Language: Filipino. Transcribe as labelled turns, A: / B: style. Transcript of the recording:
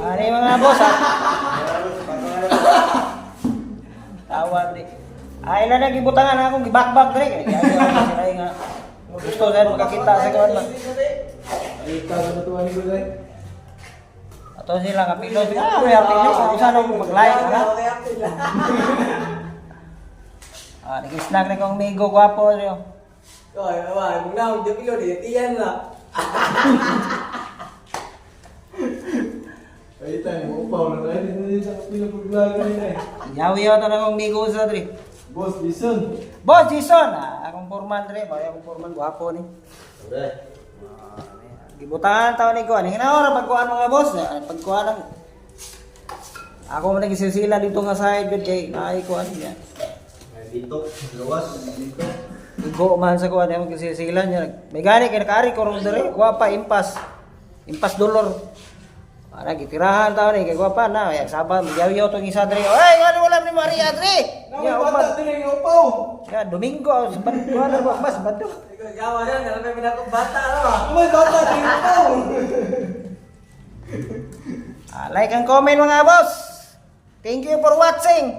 A: Ano yung mga boss ha? Tawag di. Ay lang na gibutangan akong gibakbak dre nga. Gusto sa makakita sa kawan.
B: Ika sa natuwa ni Buday.
A: Ato sila kapilo sila. Ah, may apil na. Kung saan ako mag-like na. Ah, nag-snack na kong migo gwapo niyo.
C: Rồi, rồi, mùng nào chụp video để tiên là
B: Ay tayo, mo pa na tayo din sa pinapaglaga nila eh.
A: Yawi ako na migo sa dre.
B: Boss, listen.
A: Boss Jason, ah, akong foreman dre, ba akong foreman gwapo ni. Gibutangan taon ni kuan. Hinaw ra pagkuan mga boss, ah, pagkuan ang Ako man nagisisila dito nga side bed kay naay kuan.
B: Dito, gawas. Dito.
A: Igo man sa kuan ang gisisila niya. May gani kay nakari ko ron dere, guwapa impas. Impas dolor. Para gitirahan taon ni kay guwapa na, ay saba magyaw tong isa dre. Oy, wala wala ni Maria dre. Ya upat.
B: yung upaw.
A: Ya Domingo sa kuan na mas.
C: Ikaw gawa yan, alam mo na bata ano
B: May bata upaw.
A: Ah, like and comment mga boss. Thank you for watching.